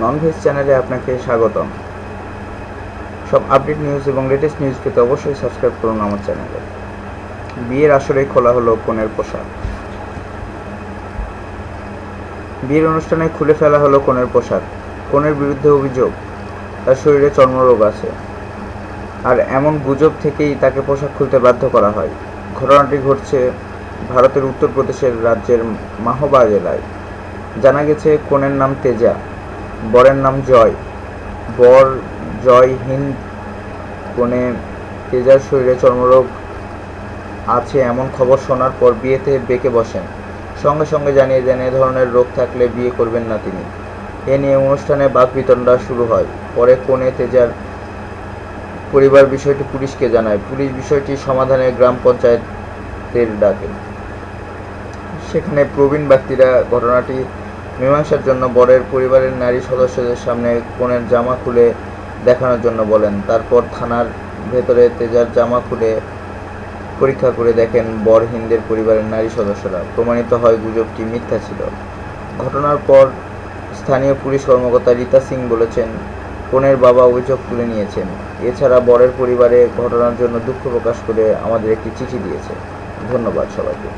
Non veg চ্যানেলে আপনাকে স্বাগতম। সব আপডেট নিউজ এবং লেটেস্ট নিউজ পেতে অবশ্যই সাবস্ক্রাইব করুন আমার চ্যানেলে বিয়ের আসরে খোলা হলো কনের পোশাক। বিয়ের অনুষ্ঠানে খুলে ফেলা হলো কনের পোশাক। কনের বিরুদ্ধে অভিযোগ, তার শরীরে চর্মরোগ আছে। আর এমন গুজব থেকেই তাকে পোশাক খুলতে বাধ্য করা হয়। ঘটনাটি ঘটছে ভারতের উত্তরপ্রদেশের রাজ্যের মাহবা জেলায় জানা গেছে, কনের নাম তেজা। বরের নাম জয়। বর জয় হিন্দ কনে তেজার শরীরে চর্মরোগ আছে এমন খবর শোনার পর বিয়েতে বেঁকে বসেন। সঙ্গে সঙ্গে জানিয়ে দেন, এ ধরনের রোগ থাকলে বিয়ে করবেন না তিনি। এ নিয়ে অনুষ্ঠানে বাকবিতণ্ডা শুরু হয়। পরে কনে তেজার পরিবার বিষয়টি পুলিশকে জানায়। পুলিশ বিষয়টি সমাধানে গ্রাম পঞ্চায়েতের ডাকে। সেখানে প্রবীণ ব্যক্তিরা ঘটনাটি মীমাংসার জন্য বরের পরিবারের নারী সদস্যদের সামনে কনের জামা খুলে দেখানোর জন্য বলেন। তারপর থানার ভেতরে তেজার জামা খুলে পরীক্ষা করে দেখেন বর হিন্দের পরিবারের নারী সদস্যরা। প্রমাণিত হয় গুজবটি মিথ্যা ছিল। ঘটনার পর স্থানীয় পুলিশ কর্মকর্তা রীতা সিং বলেছেন কনের বাবা অভিযোগ তুলে নিয়েছেন। এছাড়া বরের পরিবারে ঘটনার জন্য দুঃখ প্রকাশ করে আমাদের একটি চিঠি দিয়েছে। ধন্যবাদ সবাইকে।